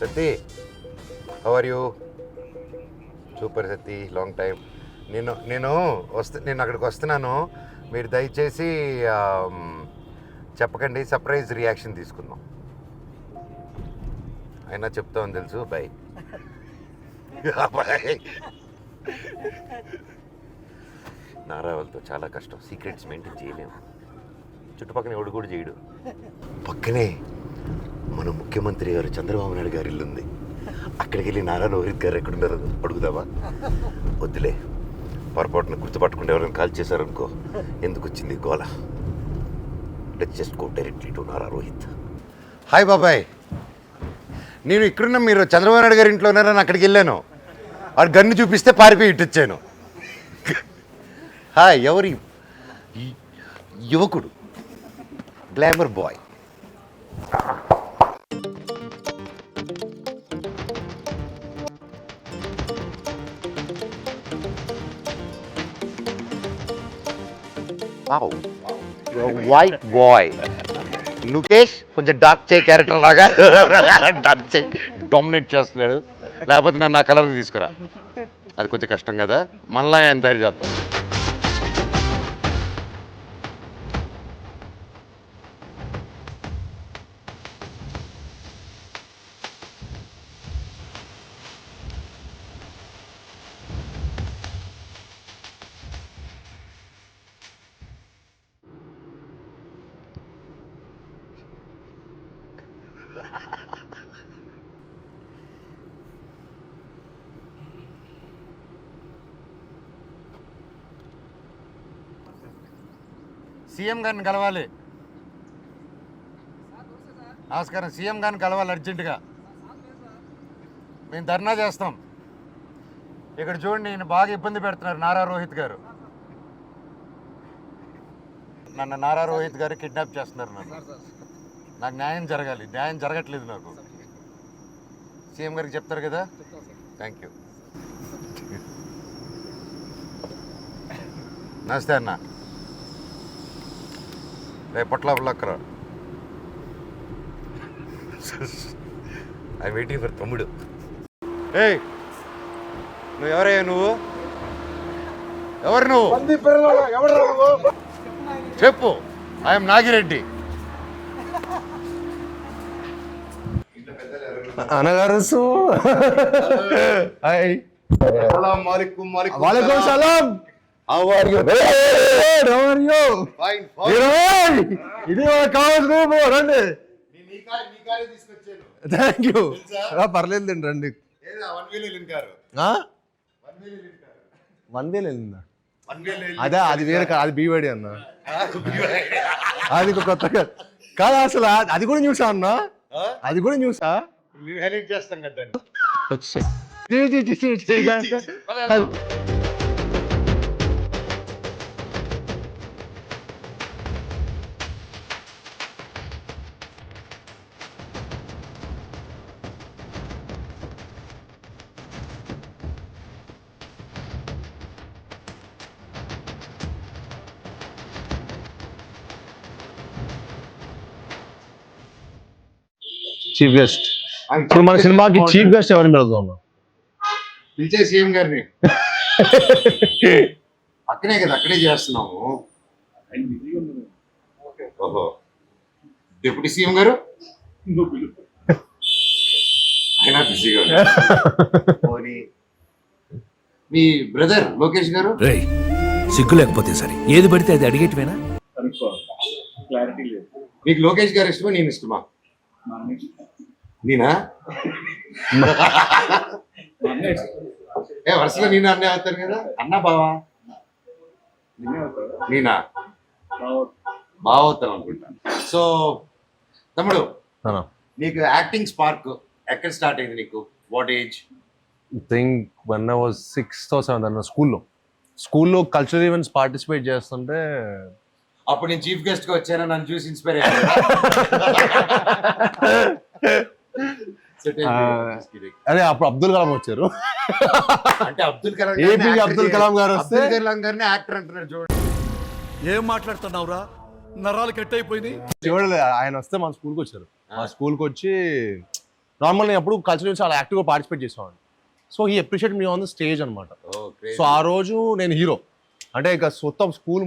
Sati. Are you super Sati long time నేను నేను వస్తే నేను అక్కడికి వస్తున్నాను. మీరు దయచేసి చెప్పకండి సర్ప్రైజ్ రియాక్షన్ తీసుకుందాం. అయినా చెప్తామని తెలుసు బై బాయ్ నారావల్తో చాలా కష్టం. సీక్రెట్స్ మెయింటైన్ చేయలేము. చుట్టుపక్కల ఎవడు కూడా చేయడు. పక్కనే మన ముఖ్యమంత్రి గారు చంద్రబాబు నాయుడు గారి ఇల్లు ఉంది. అక్కడికి వెళ్ళి నారా రోహిత్ గారు ఎక్కడున్నారు అడుగుదామా? వద్దులే. పొరపాటున గుర్తుపట్టుకుంటే ఎవరైనా కాల్ చేశారనుకో ఎందుకు వచ్చింది గోల? Let's just go directly to Nara Rohit hi బాబాయ్. నేను ఇక్కడున్న మీరు చంద్రబాబు నాయుడు గారి ఇంట్లో ఉన్నారని అక్కడికి వెళ్ళాను. వాడు గన్ను చూపిస్తే పారిపోయి ఇట్టొచ్చాను హాయ్ ఎవరి యువకుడు? గ్లామర్ బాయ్ వైట్ బాయ్ నుకేష్ కొంచెం డార్క్ చే క్యారెక్టర్ లాగా. డార్క్ చే డామినేట్ చేస్తున్నాడు. లేకపోతే నన్ను ఆ కలర్ తీసుకురా. అది కొంచెం కష్టం కదా. మళ్ళా ఆయన తయారు సీఎం గారిని కలవాలి. నమస్కారం. సీఎం గారిని కలవాలి అర్జెంటుగా. మేము ధర్నా చేస్తాం. ఇక్కడ చూడండి నేను బాగా ఇబ్బంది పెడుతున్నారు నారా రోహిత్ గారు. నన్ను నారా రోహిత్ గారు కిడ్నాప్ చేస్తున్నారు నన్ను. నాకు న్యాయం జరగాలి. న్యాయం జరగట్లేదు నాకు. సీఎం గారికి చెప్తారు కదా? థ్యాంక్ యూ నమస్తే అన్న. రేపు పొట్ల పుల్లక్కర ఐ వెయిటింగ్ ఫర్ తమ్ముడు. ఏయ్ నువ్వు ఎవరయ్యా నువ్వు? ఎవరు నువ్వు? చెప్పు. ఐఎమ్ నాగిరెడ్డి. అనగారు హాయ్. వాలేకుమ్ సలాం. How are you how are you ఇది కావాల్సిన రండి థ్యాంక్ యూ పర్లేదు రండి ఆ? వన్ వేలు వెళ్ళిందా అదే అది వేరే అది బీవాడి అన్న అది ఇంకో కొత్తగా కాదు అసలు అది కూడా చూసా అన్న అది కూడా చూసా చేస్తాం కదా చీఫ్ గెస్ట్. ఇప్పుడు మన సినిమాకి చీఫ్ గెస్ట్ ఎవరిని పెడదాం? పిలిచే సీఎం గారిని. అక్కడే కదా అక్కడే చేస్తున్నాము. ఓహో. డిప్యూటీ సీఎం గారు? ఆయన బిజీగా. మీ బ్రదర్ లోకేష్ గారు? సిగ్గు లేకపోతే సరే. ఏది పడితే అది అడిగేటివేనా? మీకు లోకేష్ గారు ఇష్టమా నేను ఇష్టమా? నేనా ఏ వరుసగా నేను అన్నే అవుతాను కదా అన్నా బావా నేనా బాగా అవుతాను అనుకుంటా సో తమ్ముడు నీకు యాక్టింగ్ స్పార్క్ ఎక్కడ స్టార్ట్ అయింది నీకు what age think one I was sixth seventh అన్న స్కూల్లో స్కూల్లో కల్చరల్ ఈవెంట్స్ పార్టిసిపేట్ చేస్తుంటే అప్పుడు నేను చీఫ్ గెస్ట్గా వచ్చాను నన్ను చూసి ఇన్స్పైర్ అయ్యాను అదే అప్పుడు అబ్దుల్ కలాం వచ్చారు. అంటే అబ్దుల్ కలాం APJ అబ్దుల్ కలాం గారు వస్తే- అబ్దుల్ కలాం గారిని యాక్టర్ అంటున్నారు చూడండి ఏం మాట్లాడుతున్నావురా? నరాలు కట్ అయిపోయింది చూడలే ఆయన వస్తే మన స్కూల్కి వచ్చారు. మా స్కూల్కి వచ్చి నార్మల్ నేను అప్పుడు కల్చరల్ చాలా యాక్టివ్గా పార్టిసిపేట్ చేసేవాడిని. So he appreciate me on the stage అనమాట సో ఆ రోజు నేను హీరో అంటే ఇక మొత్తం స్కూల్